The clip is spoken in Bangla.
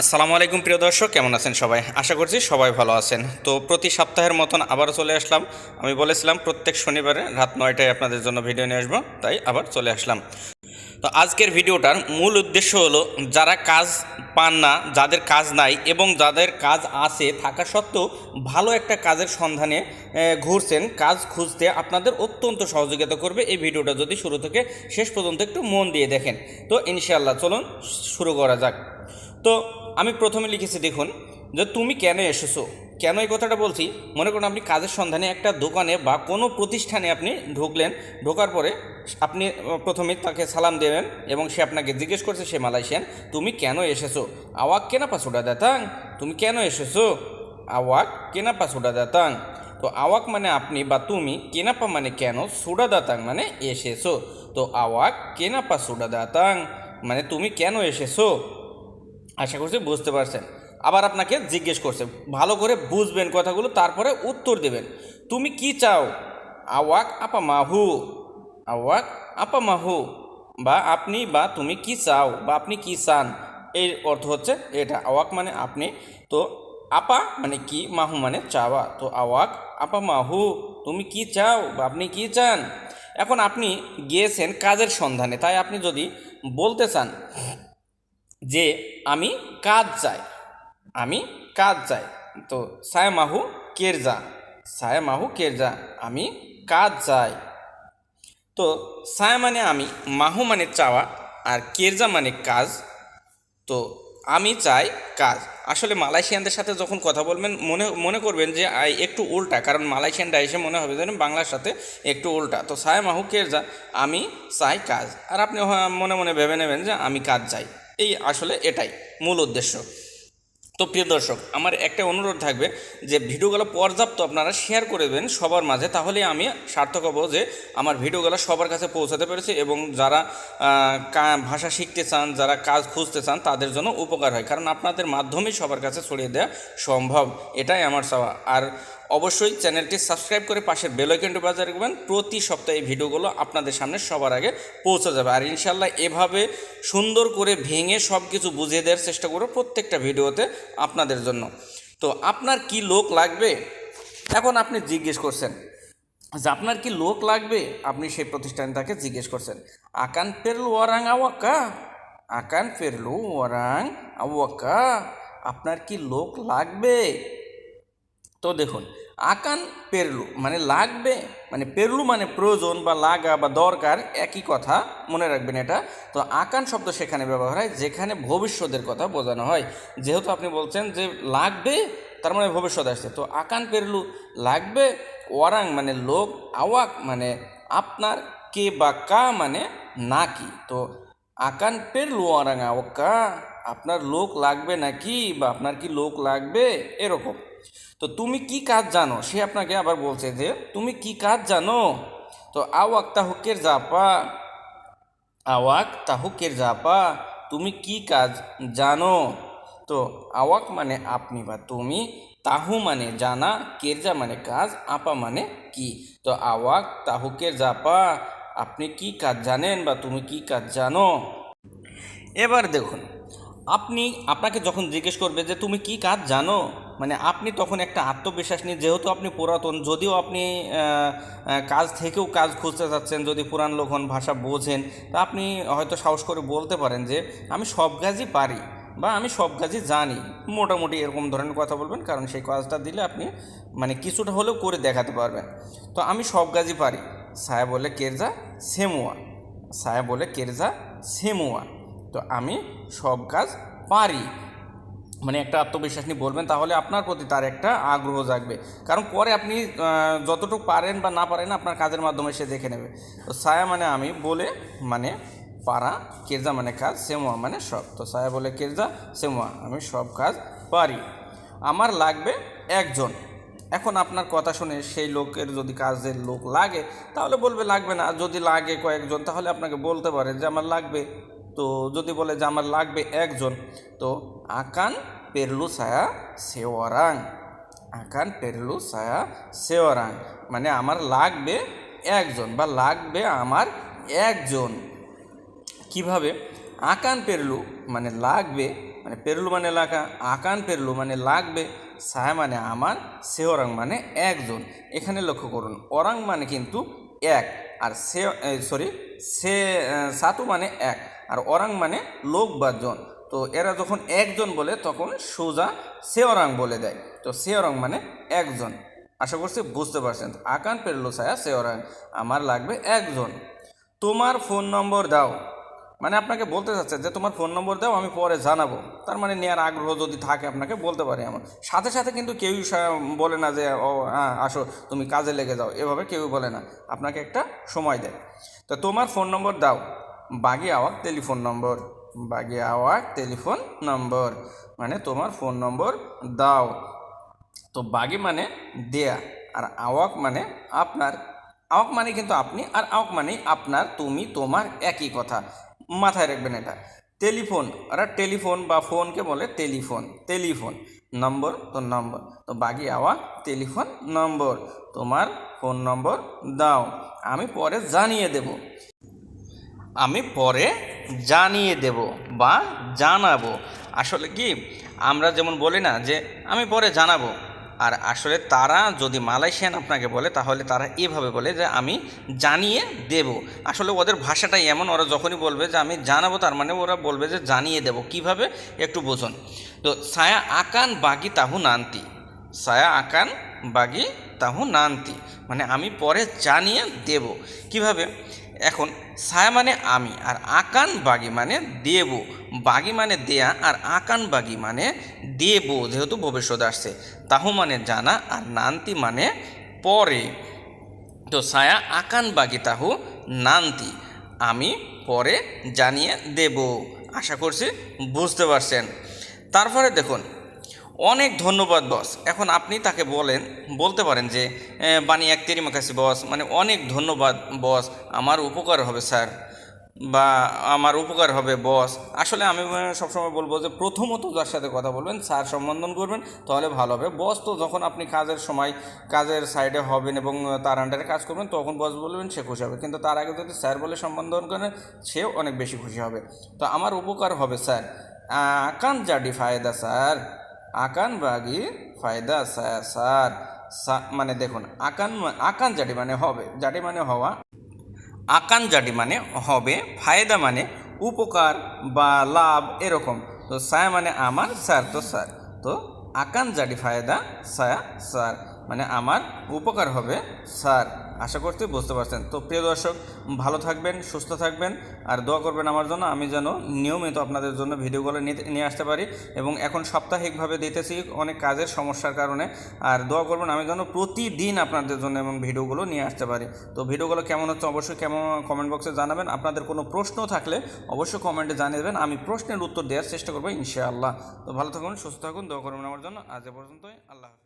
আসসালামু আলাইকুম, প্রিয় দর্শক। কেমন আছেন সবাই? আশা করছি সবাই ভালো আছেন। তো প্রতি সপ্তাহের মতন আবার চলে আসলাম। আমি বলেছিলাম, প্রত্যেক শনিবারে রাত নয়টায় আপনাদের জন্য ভিডিও নিয়ে আসব, তাই আবার চলে আসলাম। তো আজকের ভিডিওটার মূল উদ্দেশ্য হলো, যারা কাজ পান না, যাদের কাজ নাই এবং যাদের কাজ আছে, থাকা সত্ত্বেও ভালো একটা কাজের সন্ধানে ঘুরছেন, কাজ খুঁজতে আপনাদের অত্যন্ত সহযোগিতা করবে এই ভিডিওটা যদি শুরু থেকে শেষ পর্যন্ত একটু মন দিয়ে দেখেন। তো ইনশাআল্লাহ, চলুন শুরু করা যাক। তো আমি প্রথমে লিখেছি, দেখুন, যে তুমি কেন এসেছ? কেন এই কথাটা বলছি? মনে করুন আপনি কাজের সন্ধানে একটা দোকানে বা কোনো প্রতিষ্ঠানে আপনি ঢুকলেন, ঢোকার পরে আপনি প্রথমে তাকে সালাম দেবেন এবং সে আপনাকে জিজ্ঞেস করছে, সে মালয়েশিয়ান, তুমি কেন এসেছ? আওয়াক কেনা পাসুডা দেতাং তুমি কেন এসেছ? আওয়াক কেনা পাসুডা দেতাং তো। আওয়াক মানে আপনি বা তুমি কেনাপা মানে কেন সুডা দাতাং মানে এসেছ? তো আওয়াক কেনাপা সুডা দাতাং মানে তুমি কেন এসেছ? আশা করছি বুঝতে পারছেন। আবার আপনাকে জিজ্ঞেস করছে, ভালো করে বুঝবেন কথাগুলো, তারপরে উত্তর দেবেন। তুমি কি চাও? আওয়াক আপা মাহু আওয়াক আপা মাহু বা আপনি বা তুমি কি চাও? বা আপনি কি চান? এর অর্থ হচ্ছে এটা। আওয়াক মানে আপনি। তো আপা মানে কি? মাহু মানে চাওয়া। তো আওয়াক আপা মাহু তুমি কি চাও? বা আপনি কি চান? এখন আপনি গিয়েছেন কাজের সন্ধানে। তাই আপনি যদি বলতে চান যে আমি কাজ যাই, আমি কাজ যাই। তো সায় মাহু কেরজা সায় মাহু কেরজা আমি কাজ চাই তো সায় মানে আমি, মাহু মানে চাওয়া, আর কেরজা মানে কাজ। তো আমি চাই কাজ। আসলে মালয়েশিয়ানদের সাথে যখন কথা বলবেন, মনে মনে করবেন যে একটু উল্টা, কারণ মালয়েশিয়ানরা এসে মনে হবে যেন বাংলার সাথে একটু উল্টা। তো সায় মাহু কেরজা আমি চাই কাজ। আর আপনি মনে মনে ভেবে নেবেন যে, আমি কাজ চাই এই আসলে এটাই মূল উদ্দেশ্য। তো প্রিয় দর্শক, আমার একটা অনুরোধ থাকবে যে ভিডিওগুলো পর্যাপ্ত আপনারা শেয়ার করে দেবেন সবার মাঝে, তাহলে আমি সার্থক হব যে আমার ভিডিওগুলো সবার কাছে পৌঁছাতে পেরেছি এবং যারা ভাষা শিখতে চান, যারা কাজ খুঁজতে চান, তাদের জন্য উপকার হয়। কারণ আপনাদের মাধ্যমেই সবার কাছে ছড়িয়ে দেওয়া সম্ভব। এটাই আমার চাওয়া। আর অবশ্যই চ্যানেলটি সাবস্ক্রাইব করে পাশের বেলাইকনটি বাজার রাখবেন। প্রতি সপ্তাহে ভিডিওগুলো আপনাদের সামনে সবার আগে পৌঁছে যাবে। আর ইনশাল্লাহ এভাবে সুন্দর করে ভেঙে সব কিছু বুঝিয়ে দেওয়ার চেষ্টা করব প্রত্যেকটা ভিডিওতে আপনাদের জন্য। তো আপনার কি লোক লাগবে? এখন আপনি জিজ্ঞেস করছেন। যে আপনার কি লোক লাগবে? আপনি সেই প্রতিষ্ঠানে তাকে জিজ্ঞেস করছেন। আকান পেরলু ওয়ারাং আওয়াকা আকান পেরলু ওয়ারাং আওয়াকা আপনার কি লোক লাগবে? তো দেখুন, আকান, পেরলু মানে লাগবে মানে পেরলু মানে প্রয়োজন বা লাগা বা দরকার একই কথা, মনে রাখবেন এটা। তো আকান শব্দ সেখানে ব্যবহার হয়, যেখানে ভবিষ্যতের কথা বোঝানো হয়। যেহেতু আপনি বলছেন যে লাগবে, তার মানে ভবিষ্যৎ আসছে। তো আকান, পেরলু লাগবে, ওয়ারাং মানে লোক, আওয়াক মানে আপনার, কে বা কা মানে নাকি। তো আকান, পেরলু, ওয়ারাং আওয়াক্কা আপনার লোক লাগবে নাকি বা আপনার কি লোক লাগবে, এরকম। তো তুমি কি কাজ জানো? সে আপনাকে আবার বলছে যে, তুমি কি কাজ জানো? তো, আওয়াক তাহুকের জাপা, আওয়াক তাহুকের জাপা, তুমি কি কাজ জানো? তো, আওয়াক মানে আপনি বা তুমি, তাহু মানে জানা, কেরজা মানে কাজ, আপা মানে কি? তো, আওয়াক তাহুকের জাপা, আপনি কি কাজ জানেন বা তুমি কি কাজ জানো? এবার দেখুন আপনি আপনাকে যখন জিজ্ঞেস করবে যে তুমি কি কাজ জানো? মানে আপনি তখন একটা আত্মবিশ্বাস নিয়ে, যেহেতু আপনি পুরাতন, যদিও আপনি কাজ থেকেও কাজ খুঁজতে যাচ্ছেন, যদি পুরান লোক হন ভাষা বোঝেন, তা আপনি হয়তো সাহস করে বলতে পারেন যে, আমি সব কাজই পারি বা আমি সব কাজই জানি। মোটামুটি এরকম ধরনের কথা বলবেন, কারণ সেই কাজটা দিলে আপনি মানে কিছুটা হলেও করে দেখাতে পারবেন। তো আমি সব কাজই পারি। সায়া বলে কেরজা সেমুয়া। সায়া বলে কেরজা সেমুয়া। তো আমি সব কাজ পারি। মানে একটা আত্মবিশ্বাস নিয়ে বলবেন, তাহলে আপনার প্রতি তার একটা আগ্রহ জাগবে। কারণ পরে আপনি যতটুকু পারেন বা না পারেন, আপনার কাজের মাধ্যমে সে দেখে নেবে। তো সায়া মানে আমি, বলে মানে পারা কেরজা মানে কাজ, সেমুয়া মানে সব। তো সায়া বলে কেরজা সেমুয়া, আমি সব কাজ পারি। আমার লাগবে একজন। এখন আপনার কথা শুনে সেই লোকের যদি কাজের লোক লাগে, তাহলে বলবে লাগবে না। যদি লাগে কয়েকজন, তাহলে আপনাকে বলতে পারে যে আমার লাগবে তো যদি বলে যে আমার লাগবে একজন, তো আকান পেরলু ছায়া সেওয়ারাং। আকান পেরলু ছায়া সেওয়ারাং। মানে আমার লাগবে একজন বা লাগবে আমার একজন। কীভাবে? আকান পেরলু মানে লাগবে মানে পেরলু মানে লাগা, আকান পেরলু মানে লাগবে সায়া মানে আমার সে ওরাং মানে একজন। এখানে লক্ষ্য করুন, ওরাং মানে কিন্তু এক, আর সে সরি সে সাতু মানে এক। আর ওরাং মানে লোক বা জন। তো এরা যখন একজন বলে, তখন সোজা সে ওরাং বলে দেয়। তো সে ওরাং মানে একজন। আশা করছি বুঝতে পারছেন। আকান পেরলো ছায়া, সে ওরাং। আমার লাগবে একজন। তোমার ফোন নম্বর দাও। মানে আপনাকে বলতে চাচ্ছে যে, তোমার ফোন নম্বর দাও, আমি পরে জানাব। তার মানে নেওয়ার আগ্রহ যদি থাকে আপনাকে, বলতে পারি আমার সাথে সাথে কিন্তু কেউই বলে না যে, ও হ্যাঁ আসো, তুমি কাজে লেগে যাও। এভাবে কেউই বলে না। আপনাকে একটা সময় দেয়। তো তোমার ফোন নম্বর দাও। বাগি আওয়াক টেলিফোন নম্বর, বাগি আওয়াক টেলিফোন নম্বর মানে তোমার ফোন নম্বর দাও। তো বাগি মানে দেয়া, আর আওয়াক মানে আপনার। আওয়াক মানে কিন্তু আপনি, আর আওয়াক মানে আপনার, তুমি, তোমার একই কথা। মাথায় রাখবেন এটা। টেলিফোন, আর টেলিফোন বা ফোনকে বলে টেলিফোন টেলিফোন নম্বর, তো নম্বর। তো বাগি আওয়াক টেলিফোন নম্বর, তোমার ফোন নম্বর দাও। আমি পরে জানিয়ে দেব। আমি পরে জানিয়ে দেব বা জানাব। আসলে কি, আমরা যেমন বলি না যে, আমি পরে জানাব। আর আসলে তারা যদি মালয়েশিয়ান আপনাকে বলে, তাহলে তারা এভাবে বলে যে, আমি জানিয়ে দেব। আসলে ওদের ভাষাটাই এমন, ওরা যখনই বলবে যে, আমি জানাব, তার মানে ওরা বলবে যে, জানিয়ে দেব। কীভাবে? একটু বোঝুন। তো ছায়া আকান বাগি তাহু নান্তি। ছায়া আকান বাগি তাহু নান্তি। মানে আমি পরে জানিয়ে দেব। কীভাবে? এখন ছায়া মানে আমি আর আকান বাগি মানে দেব। বাগি মানে দেয়া আর আকান বাগি মানে দেব, যেহেতু ভবিষ্যৎ আসছে। তাহু মানে জানা আর নান্তি মানে পরে। তো ছায়া, আকান বাগি, তাহু, নান্তি। আমি পরে জানিয়ে দেব। আশা করছি বুঝতে পারছেন। তারপরে দেখুন অনেক ধন্যবাদ বস এখন আপনি তাকে বলেন বলতে পারেন যে "এ, বানি এক তেরিমা কাছে বস মানে অনেক ধন্যবাদ বস আমার উপকার হবে স্যার বা আমার উপকার হবে বস আসলে আমি সবসময় বলব যে প্রথমত যার সাথে কথা বলবেন স্যার সম্বোধন করবেন তাহলে ভালো হবে। বস তো যখন আপনি কাজের সময় কাজের সাইডে হবেন এবং তার আন্ডারে কাজ করবেন তখন বস বলবেন সে খুশি হবে। কিন্তু তার আগে যদি স্যার বলে সম্বোধন করেন সেও অনেক বেশি খুশি হবে। তো আমার উপকার হবে স্যার কান জাডি ফায়দা স্যার আকান বাগি ফায়দা স্যার মানে দেখুন, আকান আকান জাডি মানে হবে জাডি মানে হওয়া, আকান জাডি মানে হবে, ফায়দা মানে উপকার বা লাভ এরকম। তো সায়া মানে আমার স্যার তো স্যার তো আকান জাডি ফায়দা সায়া স্যার মানে আমার উপকার হবে স্যার আশা করতে বুঝতে পারছেন। তো প্রিয় দর্শক, ভালো থাকবেন, সুস্থ থাকবেন, আর দোয়া করবেন আমার জন্য, আমি যেন নিয়মিত আপনাদের জন্য ভিডিওগুলো নিয়ে আসতে পারি এবং এখন সাপ্তাহিকভাবে দিতেছি অনেক কাজের সমস্যার কারণে, আর দোয়া করবেন আমি যেন প্রতিদিন আপনাদের জন্য এবং ভিডিওগুলো নিয়ে আসতে পারি। তো ভিডিওগুলো কেমন হচ্ছে অবশ্যই কেমন কমেন্ট বক্সে জানাবেন। আপনাদের কোনো প্রশ্ন থাকলে অবশ্যই কমেন্টে জানিয়ে দেবেন, আমি প্রশ্নের উত্তর দেওয়ার চেষ্টা করব ইনশাআল্লাহ। তো ভালো থাকুন, সুস্থ থাকুন, দোয়া করবেন আমার জন্য। আজ এ পর্যন্তই, আল্লাহ হাফিজ।